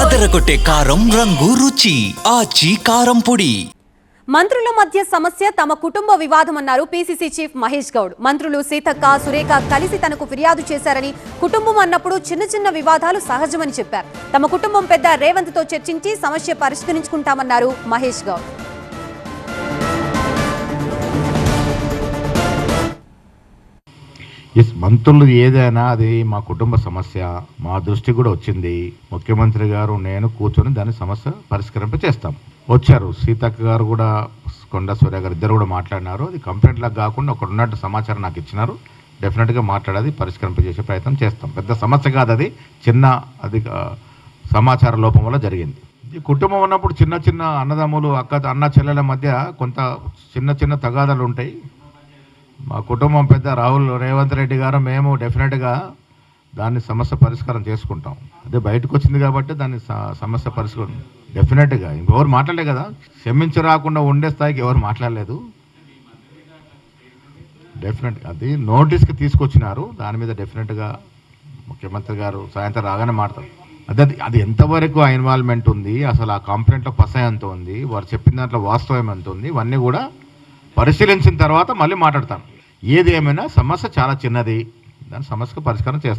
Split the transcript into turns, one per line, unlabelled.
అదరగొట్టే కారం రంగు రుచి ఆచి కారం పొడి.
మంత్రుల మధ్య సమస్య తమ కుటుంబ వివాదమన్నారు పీసీసీ చీఫ్ మహేష్ గౌడ్. మంత్రులు సీతక్క సురేఖ కలిసి తనకు ఫిర్యాదు చేశారని కుటుంబం అన్నప్పుడు చిన్న చిన్న వివాదాలు సహజమని చెప్పారు. తమ కుటుంబం పెద్ద రేవంత్తో చర్చించి సమస్య పరిష్కరించుకుంటామన్నారు మహేష్ గౌడ్.
ఎస్ మంత్రులు ఏదైనా అది మా కుటుంబ సమస్య మా దృష్టి కూడా వచ్చింది. ముఖ్యమంత్రి గారు నేను కూర్చొని దాని సమస్య పరిష్కరింప చేస్తాం. వచ్చారు. సీతక్క గారు కూడా కొండ సూర్య గారు ఇద్దరు కూడా మాట్లాడినారు. అది కంప్లైంట్ లాగా కాకుండా ఒక ఉన్నట్టు సమాచారం నాకు ఇచ్చినారు. డెఫినెట్గా మాట్లాడేది పరిష్కరింపజేసే ప్రయత్నం చేస్తాం. పెద్ద సమస్య కాదు అది. చిన్న అది సమాచార లోపం వల్ల జరిగింది. ఈ కుటుంబం ఉన్నప్పుడు చిన్న చిన్న అన్నదమ్ములు అక్క అన్న చెల్లెల మధ్య కొంత చిన్న చిన్న తగాదాలు ఉంటాయి. మా కుటుంబం పెద్ద రాహుల్ రేవంత్ రెడ్డి గారు మేము డెఫినెట్గా దాన్ని సమస్య పరిష్కారం చేసుకుంటాం. అదే బయటకు వచ్చింది కాబట్టి దాన్ని సమస్య పరిష్కారం డెఫినెట్గా ఇంకెవరు మాట్లాడలే కదా. క్షమించి రాకుండా ఉండే స్థాయికి ఎవరు మాట్లాడలేదు. డెఫినెట్గా అది నోటీస్కి తీసుకొచ్చినారు. దాని మీద డెఫినెట్గా ముఖ్యమంత్రి గారు సాయంత్రం రాగానే మాట్లాడతారు. అదే అది- అది ఎంతవరకు ఆ ఇన్వాల్వ్మెంట్ ఉంది? అసలు ఆ కంప్లైంట్లో పసాయ ఎంత ఉంది? వారు చెప్పిన దాంట్లో వాస్తవం ఎంత ఉంది? ఇవన్నీ కూడా పరిశీలించిన తర్వాత మళ్ళీ మాట్లాడతాను ఏది ఏమైనా సమస్య చాలా చిన్నది. దాని సమస్యకు పరిష్కారం చేస్తాం.